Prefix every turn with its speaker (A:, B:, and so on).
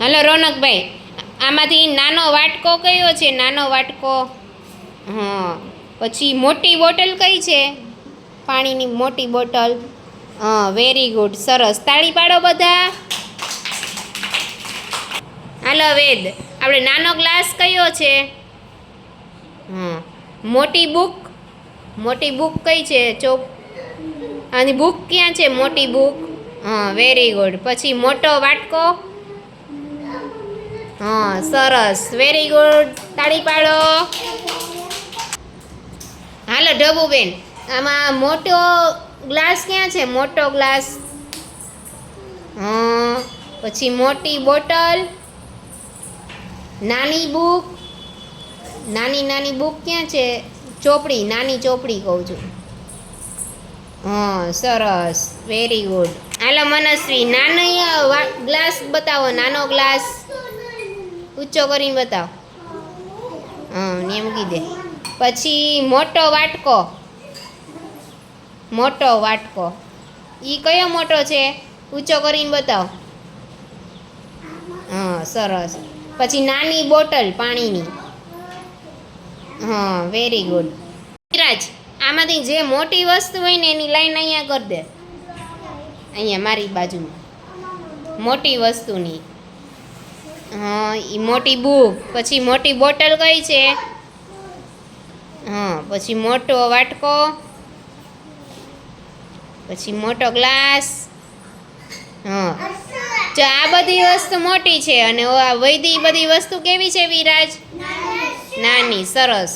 A: Hello, રોનકભાઈ, આમાંથી નાનો વાટકો કયો છે? નાનો વાટકો? હા, પછી મોટી બોટલ કઈ છે? પાણીની મોટી બોટલ. હા વેરી ગુડ સરસ. તાળી પાડો બધા. હાલો, વેદ, આપણે નાનો ગ્લાસ કયો છે? હા, મોટી બુક. મોટી બુક કઈ છે? ચોપ. આની બુક ક્યાં છે? મોટી બુક. હા વેરી ગુડ પછી મોટો વાટકો. હા, સરસ. વેરી ગુડ તાળી પાડો. હાલો, ઢબુબેન. આમાં મોટો ગ્લાસ ક્યાં છે? મોટો ગ્લાસ. હા, પછી મોટી બોટલ. નાની બુક. નાની નાની બુક ક્યાં છે? ચોપડી, નાની ચોપડી કહું છું. હા, સરસ. વેરી ગુડ હાલો, મનસ્વી, નાનો ગ્લાસ બતાવો, નાનો ગ્લાસ. ઊંચો કરીને બતાવો. હા, ને મૂકી દે. પછી મોટો વાટકો. મોટો વાટકો. એ કયો મોટો છે? ઊંચો કરીને બતાવો. હા, સરસ. પછી નાની બોટલ પાણીની. હા વેરી ગુડ વિરાજ આમાંથી જે મોટી વસ્તુ હોય ને એની લાઈન અહીંયા કરી દે. અહીંયા મારી બાજુમાં. મોટી વસ્તુની. હા એ મોટી બુક પછી મોટી બોટલ કઈ છે? હા, પછી મોટો વાટકો. પછી મોટો ગ્લાસ. હા. જો આ બધી વસ્તુ મોટી છે અને વૈદી બધી વસ્તુ કેવી છે વિરાજ? નાની. સરસ.